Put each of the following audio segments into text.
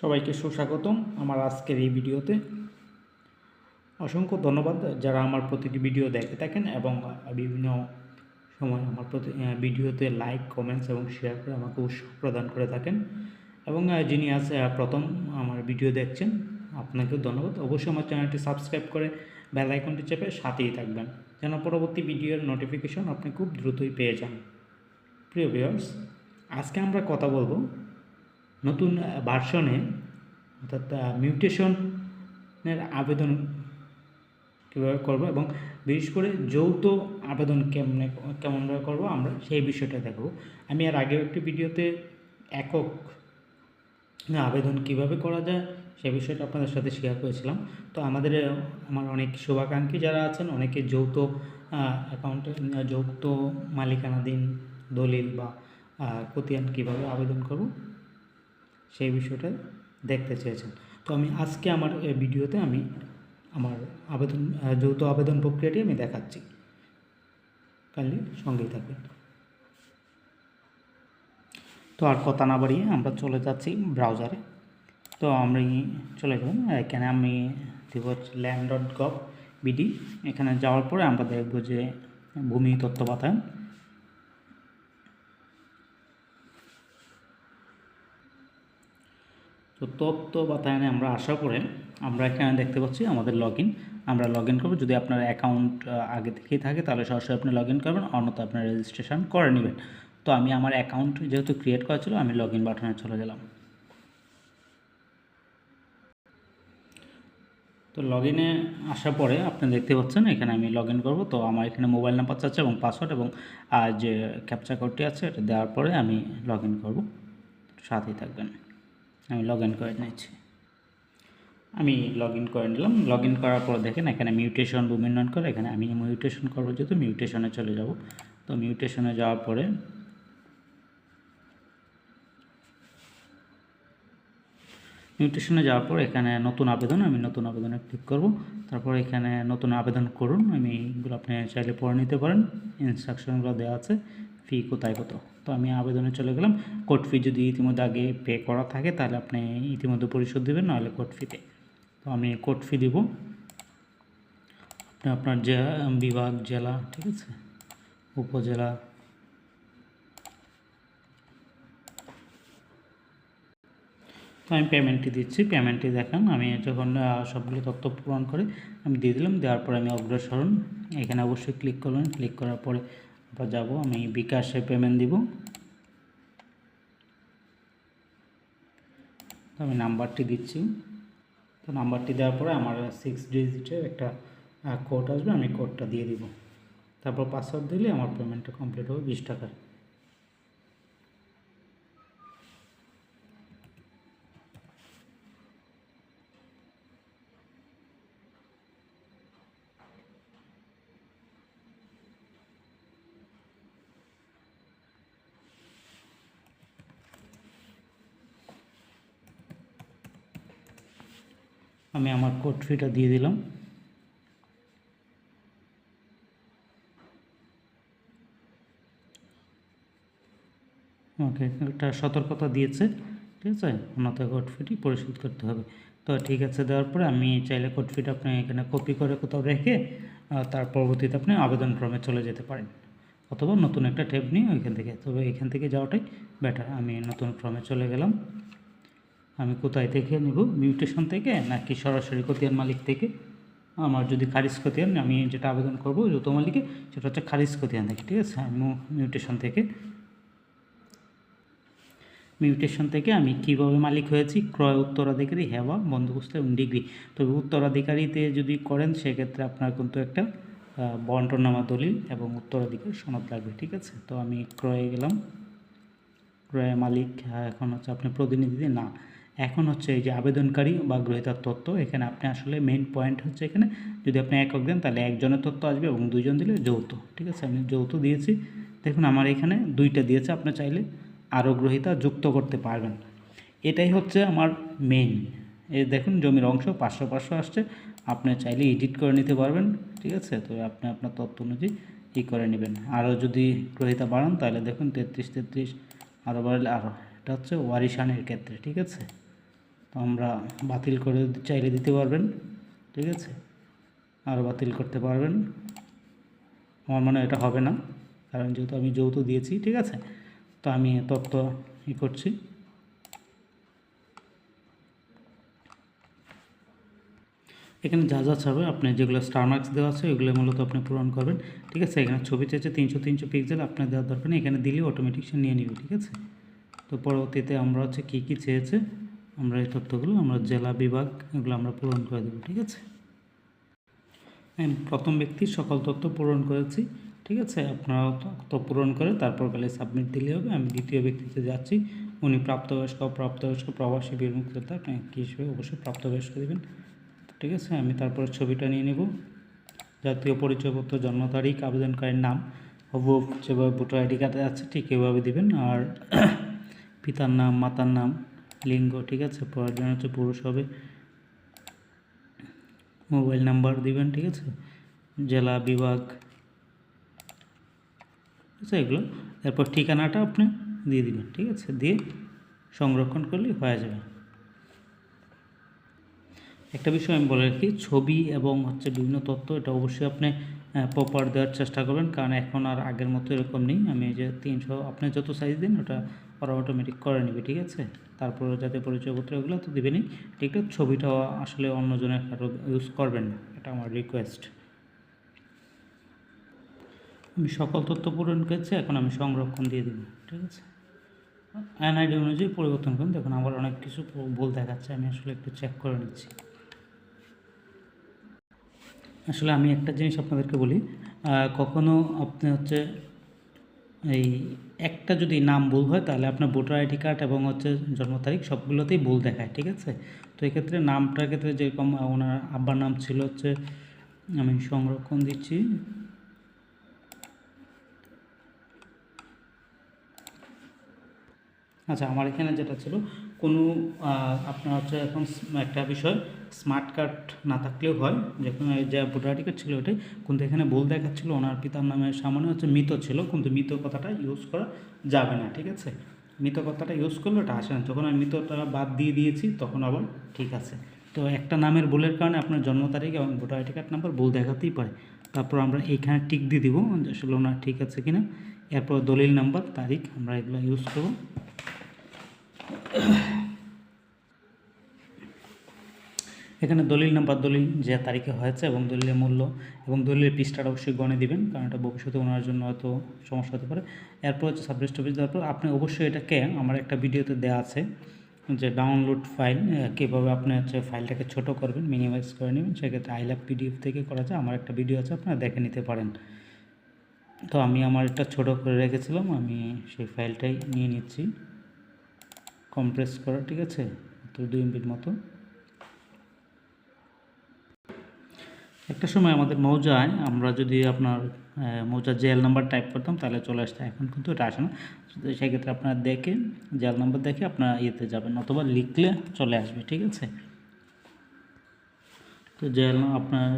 সবাইকে সুস্বাগতম আমার আজকের এই ভিডিওতে। অসংখ্য ধন্যবাদ যারা আমার প্রতিটি ভিডিও দেখে থাকেন এবং বিভিন্ন সময় আমার প্রতি ভিডিওতে লাইক কমেন্টস এবং শেয়ার করে আমাকে উৎসাহ প্রদান করে থাকেন। এবং যিনি আজ প্রথম আমার ভিডিও দেখছেন, আপনাকেও ধন্যবাদ। অবশ্যই আমার চ্যানেলটি সাবস্ক্রাইব করে বেল আইকনটি চেপে সাথেই থাকবেন, যেন পরবর্তী ভিডিওর নোটিফিকেশন আপনি খুব দ্রুতই পেয়ে যান। প্রিয় ভিউয়ার্স আজকে আমরা কথা বলব নতুন ভার্সনে অর্থাৎ মিউটেশনের আবেদন কীভাবে করব এবং বিশেষ করে যৌথ আবেদন কেমনে কেমনভাবে করব আমরা সেই বিষয়টা দেখব। আমি আর আগেও একটি ভিডিওতে একক আবেদন কীভাবে করা যায় সে বিষয়টা আপনাদের সাথে শেয়ার করেছিলাম। তো আমাদের আমার অনেক শুভাকাঙ্ক্ষী যারা আছেন, অনেকে যৌথ অ্যাকাউন্টে যৌথ মালিকানাধীন দলিল বা খতিয়ান কীভাবে আবেদন করব সেই বিষয়টা দেখতে চেয়েছেন। তো আমি আজকে আমার ভিডিওতে আমি আমার আবেদন যৌথ আবেদন প্রক্রিয়াটি আমি দেখাচ্ছি। কাইন্ডলি সঙ্গেই থাকবেন। তো আর কথা না বাড়িয়ে আমরা চলে যাচ্ছি ব্রাউজারে তো আমি চলে গেলাম, এখানে আমি দেব ল্যান্ড ডট গভ বিডি এখানে যাওয়ার পরে আমরা দেখব যে ভূমি তত্ত্ব বাতায়ন তো তথ্য বাতায়নে আমরা আসার পরে আমরা এখানে দেখতে পাচ্ছি আমাদের লগ আমরা লগ ইন করব। যদি আপনার অ্যাকাউন্ট আগে থেকেই থাকে, তাহলে সরাসরি আপনি লগ ইন করবেন। অন্যথা আপনার রেজিস্ট্রেশন করে নেবেন। তো আমি আমার অ্যাকাউন্ট যেহেতু ক্রিয়েট করা ছিল, আমি লগ ইন বাটনে চলে গেলাম। তো লগ ইনে আসার পরে আপনি দেখতে পাচ্ছেন, এখানে আমি লগ ইন করব। তো আমার এখানে মোবাইল নাম্বার চাচ্ছে এবং পাসওয়ার্ড এবং যে ক্যাপচা কোডটি আছে, এটা দেওয়ার পরে আমি লগ ইন করব। সাথেই থাকবেন। আমি লগ ইন করে নিয়েছি। আমি লগ ইন করে নিলাম। লগ ইন করার পর দেখেন এখানে মিউটেশন উন্নয়ন করে, এখানে আমি মিউটেশন করব যেহেতু মিউটেশনে চলে যাব। তো মিউটেশনে যাওয়ার পরে মিউটেশনে যাওয়ার পর এখানে নতুন আবেদন, আমি নতুন আবেদনে ক্লিক করব। তারপর এখানে নতুন আবেদন করুন। আমি এগুলো আপনি চাইলে পড়ে নিতে পারেন। ইনস্ট্রাকশনগুলো দেওয়া আছে। ফি কোথায় কত? তো আমি আবেদনে চলে গেলাম। কোর্ট ফি যদি ইতিমধ্যে আগে পে করা থাকে, তাহলে আপনি ইতিমধ্যে পরিশোধ দেবেন, নাহলে কোর্ট ফিতে তো। আমি কোর্ট ফি দিব। আপনি আপনার যে বিভাগ, জেলা, ঠিক আছে? উপজেলা। তো আমি পেমেন্টটি দিচ্ছি। পেমেন্টটি দেখান, আমি যখন সবগুলো তথ্য পূরণ করে আমি দিয়ে দিলাম, দেওয়ার পরে আমি অগ্রসরণ। এখানে অবশ্যই ক্লিক করবেন। ক্লিক করার পরে আবার যাব আমি বিকাশে পেমেন্ট দিব। আমি নাম্বারটি দিচ্ছি। তো নাম্বারটি দেওয়ার পরে আমার সিক্স ডিজিটের একটা কোড আসবে, আমি কোডটা দিয়ে দিব। তারপর পাসওয়ার্ড দিলে আমার পেমেন্টটা কমপ্লিট হবে বিশ টাকার আমি আমার কোড ফিটা দিয়ে দিলাম। ওকে একটা সতর্কতা দিয়েছে, ঠিক আছে? অন্যথা কোড ফিটি পরিশোধ করতে হবে। তো ঠিক আছে, দেওয়ার পরে আমি চাইলে কোড ফিট আপনি এখানে কপি করে কোথাও রেখে তার পরবর্তীতে আপনি আবেদন ফর্মে চলে যেতে পারেন। অথবা নতুন একটা ট্যাব নিয়ে ওইখান থেকে, তবে এখান থেকে যাওয়াটাই বেটার আমি নতুন ফর্মে চলে গেলাম। আমি কোথায় থেকে নেব? মিউটেশন থেকে নাকি সরাসরি খতিয়ান মালিক থেকে? আমার যদি খারিজ খতিয়ান আমি যেটা আবেদন করব যৌথ মালিকে সেটা হচ্ছে খারিজ খতিয়ান থেকে ঠিক আছে? আমি মিউটেশন থেকে। মিউটেশন থেকে আমি কীভাবে মালিক হয়েছি? ক্রয় উত্তরাধিকারী হেওয়া বন্দোবস্ত এবং ডিগ্রি। তবে উত্তরাধিকারীতে যদি করেন সেক্ষেত্রে আপনার কিন্তু একটা বন্টনামা দলিল এবং উত্তরাধিকার সনদ লাগবে ঠিক আছে? তো আমি ক্রয়ে গেলাম। ক্রয় মালিক হ্যাঁ, এখন হচ্ছে আপনি প্রতিনিধি না। এখন হচ্ছে এই যে আবেদনকারী বা গ্রহীতার তথ্য, এখানে আপনি আসলে মেইন পয়েন্ট হচ্ছে এখানে, যদি আপনি একক দেন তাহলে একজনের তথ্য আসবে এবং দুজন দিলে যৌথ, ঠিক আছে? আমি যৌথ দিয়েছি। দেখুন, আমার এখানে দুইটা দিয়েছে, আপনি চাইলে আরও গ্রহীতা যুক্ত করতে পারবেন। এটাই হচ্ছে আমার মেইন এ দেখুন, জমির অংশ পাঁচশো পাঁচশো আসছে, আপনি চাইলে এডিট করে নিতে পারবেন, ঠিক আছে? তো আপনি আপনার তথ্য অনুযায়ী ই করে নেবেন। আরও যদি গ্রহীতা বাড়ান, তাহলে দেখুন, তেত্রিশ তেত্রিশ, আরও বাড়লে আরও, এটা হচ্ছে ওয়ারিশানের ক্ষেত্রে, ঠিক আছে? তো আমরা বাতিল করে চাইলে দিতে পারবেন, ঠিক আছে? আর বাতিল করতে পারবেন। আমার মনে এটা হবে না, কারণ যেহেতু আমি যৌথ দিয়েছি, ঠিক আছে? তো আমি তথ্য ই করছি। এখানে যা যা চাবে, আপনি যেগুলো স্টার মার্কস দেওয়া আছে, ওইগুলো মূলত আপনি পূরণ করবেন, ঠিক আছে? এখানে ছবি চেয়েছে তিনশো তিনশো পিক্সেল আপনার দেওয়ার দরকার নেই। এখানে দিলে অটোমেটিক সে নিয়ে নেবে, ঠিক আছে? তো পরবর্তীতে আমরা হচ্ছে কী কী চেয়েছে? আমরা এই তথ্যগুলো আমরা জেলা বিভাগ, এগুলো আমরা পূরণ করে দেবো, ঠিক আছে? প্রথম ব্যক্তির সকল তথ্য পূরণ করেছি, ঠিক আছে? আপনারা তথ্য পূরণ করে তারপর গেলে সাবমিট দিলে হবে। আমি দ্বিতীয় ব্যক্তিতে যাচ্ছি, উনি প্রাপ্তবয়স্ক প্রাপ্তবয়স্ক প্রবাসী বিমুক্ততা আপনি কী হিসেবে? অবশ্যই প্রাপ্তবয়স্ক দেবেন, ঠিক আছে? আমি তারপর ছবিটা নিয়ে নেব। জাতীয় পরিচয়পত্র, জন্ম তারিখ, আবেদনকারীর নাম, হবু, যেভাবে ভোটার আইডি কার্ডে আছে, ঠিক এভাবে দিবেন। আর পিতার নাম, মাতার নাম লিঙ্গ, ঠিক আছে? প্রয়োজন হচ্ছে পুরুষ হবে। মোবাইল নাম্বার দিবেন, ঠিক আছে? জেলা, বিভাগ আছে এগুলো? তারপর ঠিকানাটা আপনি দিয়ে দিবেন, ঠিক আছে? দিয়ে সংরক্ষণ করলেই হয়ে যাবে। একটা বিষয় আমি বলে রাখি, ছবি এবং হচ্ছে বিভিন্ন তথ্য, এটা অবশ্যই আপনি প্রপার দেওয়ার চেষ্টা করবেন। কারণ এখন আর আগের মতো এরকম নেই। আমি যে তিনশো, আপনি যত সাইজ দিন, ওটা ওরা অটোমেটিক করে নেবে, ঠিক আছে? তারপর যাতে পরিচয়পত্র এগুলো তো দেবেনই ঠিক আছে? ছবিটাও আসলে অন্যজনের কারও ইউজ করবেন না। এটা আমার রিকোয়েস্ট আমি সকল তথ্য পূরণ করেছি, এখন আমি সংরক্ষণ দিয়ে দেবো, ঠিক আছে? এনআইডি অনুযায়ী পরিবর্তন করুন। দেখুন, আমার অনেক কিছু ভুল দেখাচ্ছে, আমি আসলে একটু চেক করে নিচ্ছি। আসলে আমি একটা জিনিস আপনাদেরকে বলি কখনো আপনি হচ্ছে এই একটা যদি নাম ভুল হয়, তাহলে আপনার ভোটার আইডি কার্ড এবং হচ্ছে জন্ম তারিখ সবগুলোতেই ভুল দেখায়, ঠিক আছে? তো এক্ষেত্রে নামটার ক্ষেত্রে যেরকম ওনার আব্বার নাম ছিল হচ্ছে, আমি সংরক্ষণ দিচ্ছি। আচ্ছা আমার এখানে যেটা ছিল কোনো আপনার হচ্ছে এখন একটা বিষয় স্মার্ট কার্ড না থাকলেও হয় যেখানে যে ভোটার কার্ড ছিল ওটাই কিন্তু এখানে ভুল দেখাচ্ছিল, ওনার পিতার নামের সামনে হচ্ছে মৃত ছিল, কিন্তু মৃত কথাটা ইউজ করা যাবে না, ঠিক আছে? মৃত কথাটা ইউজ করলে ওটা আসে না, যখন আমি মৃতটা বাদ দিয়ে দিয়েছি, তখন আবার ঠিক আছে। তো একটা নামের ভুলের কারণে আপনার জন্ম তারিখ এবং ভোটার আইডি কার্ড নাম্বার ভুল দেখাতেই পারে। তারপর আমরা এইখানে টিক দিয়ে দিব আসলে ওনার ঠিক আছে কিনা, এরপর দলিল নাম্বার তারিখ, আমরা এগুলো ইউজ করব। এখানে দলিল নাম্বার দলিল যে তারিখে হয়েছে এবং দলিলের মূল্য এবং দলিলের পৃষ্ঠাটা অবশ্যই গণে দিবেন, কারণ এটা ভবিষ্যতে ওনার জন্য হয়তো সমস্যা হতে পারে। এরপর হচ্ছে সাবজেক্ট অফিস দেওয়ার পর আপনি অবশ্যই এটাকে, আমার একটা ভিডিওতে দেওয়া আছে, যে ডাউনলোড ফাইল কীভাবে আপনি হচ্ছে ফাইলটাকে ছোট করবেন মিনিমাইজ করে নেবেন, সেক্ষেত্রে আই লাভ পিডিএফ থেকে করা যায়। আমার একটা ভিডিও আছে, আপনারা দেখে নিতে পারেন। তো আমি আমার এটা ছোট করে রেখেছিলাম, আমি সেই ফাইলটাই নিয়ে নিচ্ছি। কমপ্রেস করা, ঠিক আছে? তো দুই এমবির মতো। একটা সময় আমাদের মৌজায় আমরা যদি আপনার মৌজার জেল নাম্বার টাইপ করতাম, তাহলে চলে আসতো। এখন কিন্তু এটা আসে না। সেক্ষেত্রে আপনার দেখে, জেল নাম্বার দেখে আপনার ইয়েতে যাবেন, অথবা লিখলে চলে আসবে, ঠিক আছে? তো জেল, আপনার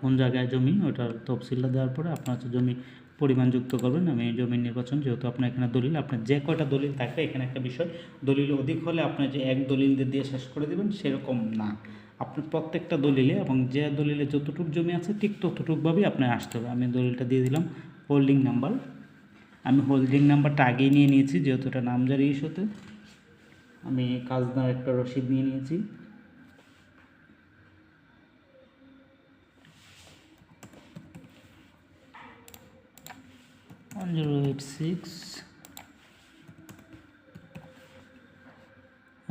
কোন জায়গায় জমি, ওটার তফসিলটা দেওয়ার পরে আপনার হচ্ছে জমি পরিমাণ যুক্ত করবেন। আমি জমির নির্বাচন যেহেতু আপনার এখানে দলিল, আপনার যে কয়টা দলিল থাকবে এখানে একটা বিষয়। দলিল অধিক হলে আপনি যে এক দলিল দিয়ে দিয়ে শেষ করে দেবেন, সেরকম না। আপনার প্রত্যেকটা দলিলে এবং যে দলিলে যতটুকু জমি আছে, ঠিক ততটুকুভাবেই আপনার আসতে হবে। আমি দলিলটা দিয়ে দিলাম। হোল্ডিং নাম্বার আমি হোল্ডিং নাম্বারটা আগেই নিয়ে নিয়েছি, যেহেতু এটা নামজারি ইস্যুতে আমি কাজদার একটা রসিদ নিয়ে নিয়েছি।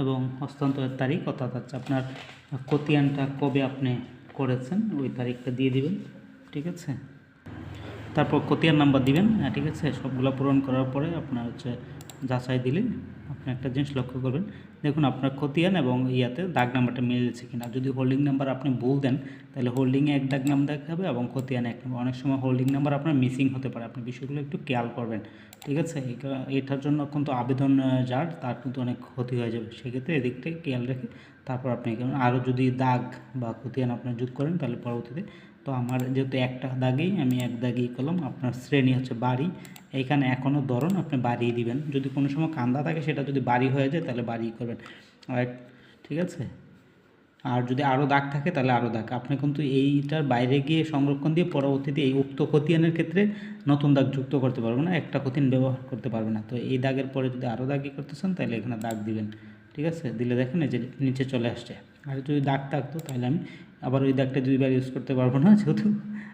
এবং হস্তান্তরের তারিখ, অর্থাৎ হচ্ছে আপনার কতিয়ানটা কবে আপনি করেছেন, ওই তারিখটা দিয়ে দিবেন, ঠিক আছে? তারপর কতিয়ান নাম্বার দিবেন হ্যাঁ ঠিক আছে? সবগুলো পূরণ করার পরে আপনার হচ্ছে যাচাই দিলে আপনি একটা জিনিস লক্ষ্য করবেন। দেখুন, আপনার খতিয়ান এবং ইয়াতে দাগ নাম্বারটা মিলেছে কিনা। যদি হোল্ডিং নাম্বার আপনি ভুল দেন, তাহলে হোল্ডিংয়ে এক দাগ নাম দেখাবে এবং খতিয়ান এক নাম্বার অনেক সময় হোল্ডিং নাম্বার আপনার মিসিং হতে পারে। আপনি বিষয়গুলো একটু খেয়াল করবেন, ঠিক আছে? এটার জন্য কিন্তু আবেদন যার, তার কিন্তু অনেক ক্ষতি হয়ে যাবে। সেক্ষেত্রে এদিকটাই খেয়াল রেখে তারপর আপনি আরও যদি দাগ বা খতিয়ান আপনি যোগ করেন, তাহলে পরবর্তীতে তো আমার যেহেতু একটা দাগেই, আমি এক দাগেই করলাম। আপনার শ্রেণি হচ্ছে বাড়ি। এইখানে এখনও ধরন আপনি বাড়িয়ে দিবেন। যদি কোনো সময় কান্দা থাকে, সেটা যদি বাড়ি হয়ে যায়, তাহলে বাড়িয়ে করবেন। আর ঠিক আছে? আর যদি আরও দাগ থাকে, তাহলে আরও দাগ। আপনি কিন্তু এইটার বাইরে গিয়ে সংরক্ষণ দিয়ে পরবর্তীতে এই উক্ত খতিয়ানের ক্ষেত্রে নতুন দাগ যুক্ত করতে পারবেন না। একটা খতিয়ান ব্যবহার করতে পারবে না। তো এই দাগের পরে যদি আরও দাগই করতে চান, তাহলে এখানে দাগ দিবেন। ঠিক আছে? দিলে দেখেন যে নিচে চলে আসছে। আর যদি দাগ থাকতো, তাহলে আমি আবার ওই দাগটা দুইবার ইউজ করতে পারব না, যেহেতু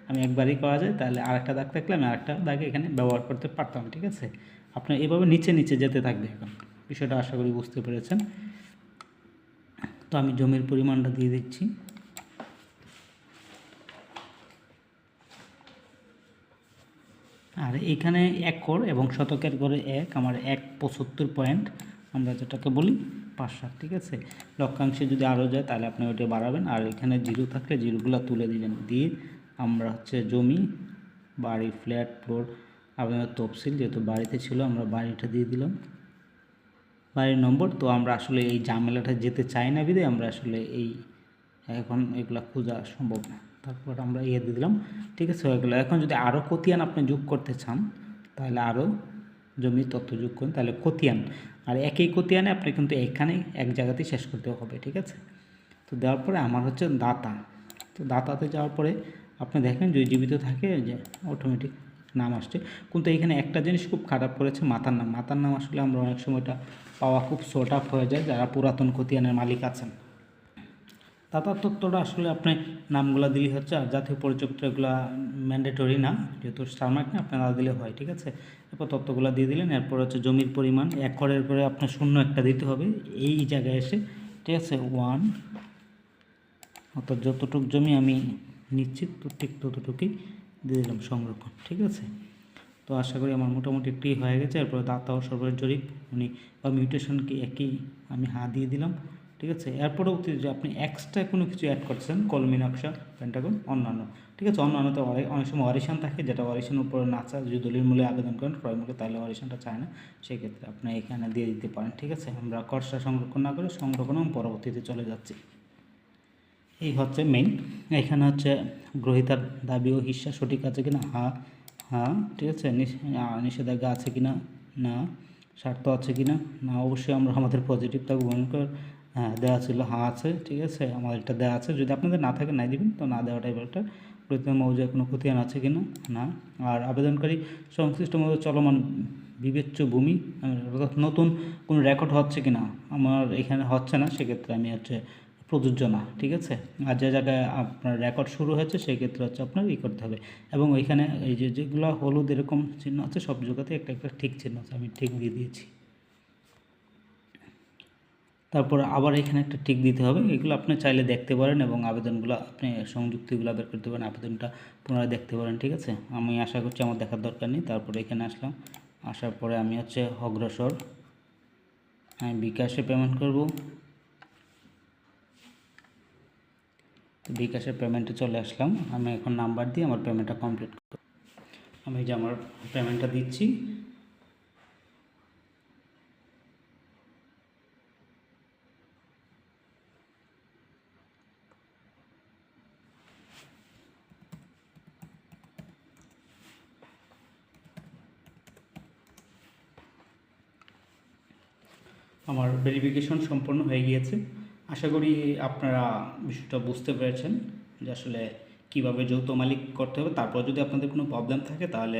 আমি একবারই করা যায়, তাহলে আরেকটা দাগ থাকলে আমি আরেকটা দাগ এখানে ব্যবহার করতে পারতাম, ঠিক আছে? আপনার এভাবে নিচে নিচে যেতে থাকবে এখন। বিষয়টা আশা করি বুঝতে পেরেছেন। তো আমি জমির পরিমাণটা দিয়ে দিচ্ছি। আর এখানে একর এবং শতকের করে এক, আমার এক পঁচাত্তর পয়েন্ট আমরা যেটাকে বলি পাঁচ সাত ঠিক আছে? লক্ষাংশে যদি আরও যায়, তাহলে আপনি ওইটা বাড়াবেন। আর এখানে জিরো থাকলে জিরোগুলো তুলে দিবেন। দিয়ে আমরা হচ্ছে জমি, বাড়ি, ফ্ল্যাট, ফ্লোর আপনার তফসিল যেহেতু বাড়িতে ছিল, আমরা বাড়িটা দিয়ে দিলাম। বাড়ির নম্বর, তো আমরা আসলে এই ঝামেলাটা যেতে চাই না বিদে আমরা আসলে এই এখন এগুলা খোঁজা সম্ভব না। তারপর আমরা ইয়ে দিয়ে দিলাম। ঠিক আছে, হয়ে এখন যদি আরও খতিয়ান আপনি যোগ করতে চান, তাহলে আরও জমির তথ্য যোগ করুন, তাহলে খতিয়ান। আর একই খতিয়ানে আপনি কিন্তু এখানে এক জায়গাতেই শেষ করতে হবে, ঠিক আছে? তো দেওয়ার পরে আমার হচ্ছে দাতা। তো দাতাতে যাওয়ার পরে আপনি দেখেন যদি জীবিত থাকে, যে অটোমেটিক নাম আসছে। কিন্তু এখানে একটা জিনিস খুব খারাপ করেছে মাতার নাম। মাতার নাম আসলে আমরা অনেক সময়টা পাওয়া খুব শর্ট আপ হয়ে যায়, যারা পুরাতন খতিয়ানের মালিক আছেন। দাতার তত্ত্বটা আসলে আপনি নামগুলো দিলে হচ্ছে, আর জাতীয় পরিচয়পত্র এগুলো ম্যান্ডেটরি না, যেহেতু স্টারমার্ক না, আপনারা দিলে হয়, ঠিক আছে? এরপর তত্ত্বগুলো দিয়ে দিলেন, এরপর হচ্ছে জমির পরিমাণ, এক করের করে আপনার শূন্য একটা দিতে হবে, এই জায়গায় এসে, ঠিক আছে? ওয়ান অর্থাৎ যতটুক জমি আমি নিশ্চিত ঠিক ততটুকুই দিয়ে দিলাম সংরক্ষণ, ঠিক আছে? তো আশা করি আমার মোটামুটি একটি হয়ে গেছে, এরপর দাতা ও সরবরাহ জরিপ উনি বা মিউটেশনকে একই আমি হা দিয়ে দিলাম। ঠিক আছে? এরপরে যে আপনি এক্সট্রা কোনো কিছু অ্যাড করছেন, কলমি নকশা পেন্টাগন অন্যান্য। ঠিক আছে? অন্যান্যতে অনেক সময় অরিশান থাকে, যেটা অরিশানের উপরে না চায়। যদি দলিল মূল্যে আবেদন করেন, ক্রয় মূল্যে তাহলে অরিশানটা চায় না। সেক্ষেত্রে আপনি এখানে দিয়ে দিতে পারেন, ঠিক আছে? আমরা খরচা সংরক্ষণ না করে সংরক্ষণ এবং পরবর্তীতে চলে যাচ্ছি। এই হচ্ছে মেইন এখানে হচ্ছে গ্রহিতার দাবি ও হিস্সা সঠিক আছে কিনা? হা হ্যাঁ ঠিক আছে? নিষেধাজ্ঞা আছে কিনা? না। স্বার্থ আছে কিনা? না। অবশ্যই আমরা আমাদের গ্রহণ করে হ্যাঁ দেওয়া ছিল হ্যাঁ আছে, ঠিক আছে আমাদের এটা দেওয়া আছে। যদি আপনাদের না থাকে, নাই দিবেন, তো না দেওয়াটাই একটা প্রতিমা মৌজায় কোনো ক্ষতিয়ান আছে কি না। না আর আবেদনকারী সংশ্লিষ্ট মতো চলমান বিবেচ্য ভূমি, অর্থাৎ নতুন কোনো রেকর্ড হচ্ছে কি না আমার এখানে হচ্ছে না, সেক্ষেত্রে আমি হচ্ছে প্রযোজ্য না, ঠিক আছে? আর যে জায়গায় আপনার রেকর্ড শুরু হয়েছে সেই ক্ষেত্রে হচ্ছে আপনার ই করতে হবে। এবং ওইখানে এই যে যেগুলো হলুদ এরকম চিহ্ন আছে, সব জায়গাতে একটা একটা ঠিক চিহ্ন আছে, আমি ঠিক দিয়ে দিয়েছি। তারপর আবার এখানে একটা টিক দিতে হবে। এগুলো আপনি চাইলে দেখতে পারেন এবং আবেদনগুলো আপনি সংযুক্তিগুলো বের করতে পারেন, আবেদনটা পুনরায় দেখতে পারেন, ঠিক আছে? আমি আশা করছি আমার দেখার দরকার নেই। তারপরে এখানে আসলাম। আসার পরে আমি হচ্ছে অগ্রসর। আমি বিকাশে পেমেন্ট করব। বিকাশে পেমেন্টে চলে আসলাম। আমি এখন নাম্বার দিয়ে আমার পেমেন্টটা কমপ্লিট আমি যে আমার পেমেন্টটা দিচ্ছি। আমার ভেরিফিকেশন সম্পন্ন হয়ে গিয়েছে। আশা করি আপনারা বিষয়টা বুঝতে পেরেছেন যে আসলে কীভাবে যৌথ মালিক করতে হবে। তারপর যদি আপনাদের কোনো প্রবলেম থাকে তাহলে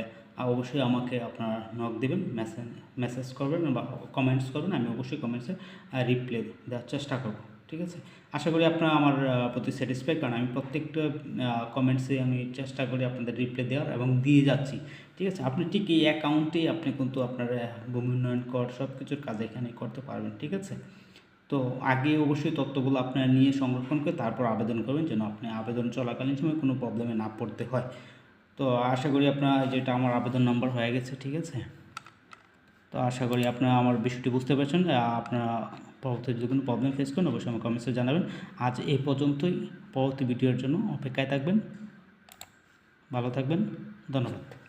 অবশ্যই আমাকে আপনারা নক দেবেন মেসেজ মেসেজ করবেন বা কমেন্টস করবেন। আমি অবশ্যই কমেন্টসে রিপ্লাই দেওয়ার চেষ্টা করব। ঠিক আছে? আশা করি আপনারা আমার প্রতি স্যাটিসফাই কারণ আমি প্রত্যেকটা কমেন্টসে আমি চেষ্টা করি আপনাদের রিপ্লাই দেওয়ার এবং দিয়ে যাচ্ছি। ঠিক আছে? আপনি ঠিক এই অ্যাকাউন্টেই আপনি কিন্তু আপনার ভূমি উন্নয়ন কর সব কিছুর কাজ এখানে করতে পারবেন, ঠিক আছে? তো আগে অবশ্যই তথ্যগুলো আপনারা নিয়ে সংরক্ষণ করে তারপর আবেদন করবেন যেন আপনি আবেদন চলাকালীন সময় কোনো প্রবলেমে না পড়তে হয়। তো আশা করি আপনার যেটা আমার আবেদন নাম্বার হয়ে গেছে, ঠিক আছে? তো আশা করি আপনারা আমার বিষয়টি বুঝতে পারছেন। আপনারা পরবর্তী যদি কোনো প্রবলেম ফেস করেন, অবশ্যই আমার কমেন্টসে জানাবেন। আজ এই পর্যন্তই। পরবর্তী ভিডিওর জন্য অপেক্ষায় থাকবেন। ভালো থাকবেন। ধন্যবাদ।